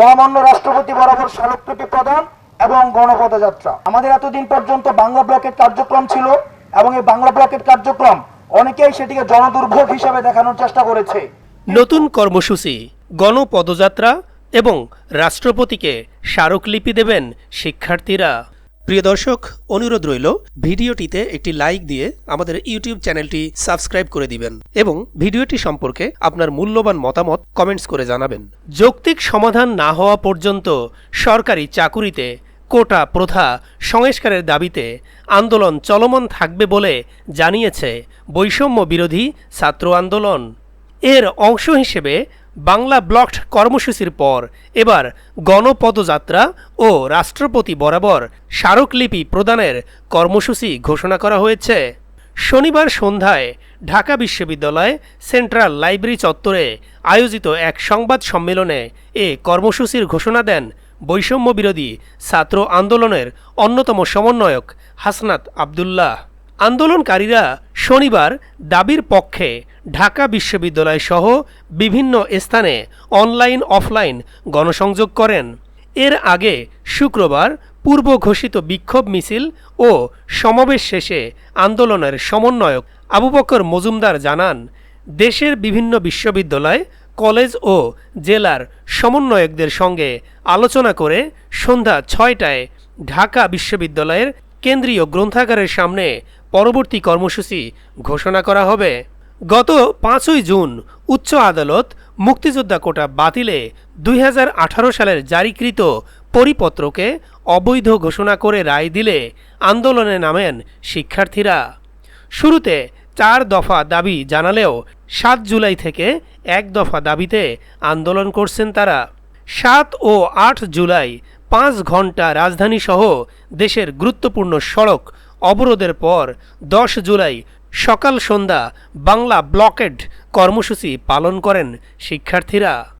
মহামান্য রাষ্ট্রপতি বরাবর স্মারকলিপি প্রদান এবং গণপদযাত্রা। আমাদের এতদিন পর্যন্ত বাংলা ব্লকের কার্যক্রম ছিল এবং এই বাংলা ব্লকের কার্যক্রম অনেকেই সেটিকে জনদুর্ভোগ হিসেবে দেখানোর চেষ্টা করেছে। নতুন কর্মসূচি, গণপদযাত্রা এবং রাষ্ট্রপতিকে স্মারকলিপি দেবেন শিক্ষার্থীরা। প্রিয় দর্শক, অনুরোধ রইল, ভিডিওটিতে একটি লাইক দিয়ে আমাদের ইউটিউব চ্যানেলটি সাবস্ক্রাইব করে দিবেন এবং ভিডিওটি সম্পর্কে আপনার মূল্যবান মতামত কমেন্টস করে জানাবেন। যৌক্তিক সমাধান না হওয়া পর্যন্ত সরকারি চাকুরিতে কোটা প্রথা সংস্কারের দাবিতে আন্দোলন চলমান থাকবে বলে জানিয়েছে বৈষম্য বিরোধী ছাত্র আন্দোলন। এর অংশ হিসেবে বাংলা ব্লকড কর্মসূচির পর এবার গণপদযাত্রা ও রাষ্ট্রপতি বরাবর স্মারকলিপি প্রদানের কর্মসূচি ঘোষণা করা হয়েছে। শনিবার সন্ধ্যায় ঢাকা বিশ্ববিদ্যালয় সেন্ট্রাল লাইব্রেরি চত্বরে আয়োজিত এক সংবাদ সম্মেলনে এ কর্মসূচির ঘোষণা দেন বৈষম্য বিরোধী ছাত্র আন্দোলনের অন্যতম সমন্বয়ক হাসনাত আবদুল্লাহ। আন্দোলনকারীরা শনিবার দাবির পক্ষে ঢাকা বিশ্ববিদ্যালয় সহ বিভিন্ন স্থানে অনলাইন, অফলাইন গণসংযোগ করেন। এর আগে শুক্রবার পূর্ব ঘোষিত বিক্ষোভ মিছিল ও সমাবেশ শেষে আন্দোলনের সমন্বয়ক আবু বকর মজুমদার জানান, দেশের বিভিন্ন বিশ্ববিদ্যালয়, কলেজ ও জেলার সমন্বয়কদের সঙ্গে আলোচনা করে সন্ধ্যা ছয়টায় ঢাকা বিশ্ববিদ্যালয়ের কেন্দ্রীয় গ্রন্থাগারের সামনে পরবর্তী কর্মসূচি ঘোষণা করা হবে। গত পাঁচই জুন উচ্চ আদালত মুক্তিযোদ্ধা কোটা বাতিলে দুই হাজার আঠারো সালের জারিকৃত পরিপত্রকে অবৈধ ঘোষণা করে রায় দিলে আন্দোলনে নামেন শিক্ষার্থীরা। শুরুতে চার দফা দাবি জানালেও সাত জুলাই থেকে এক দফা দাবিতে আন্দোলন করছেন তারা। সাত ও আট জুলাই পাঁচ ঘণ্টা রাজধানীসহ দেশের গুরুত্বপূর্ণ সড়ক অবরোধের পর দশ জুলাই সকাল সন্ধ্যা বাংলা ব্লকেড কর্মসূচি পালন করেন শিক্ষার্থীরা।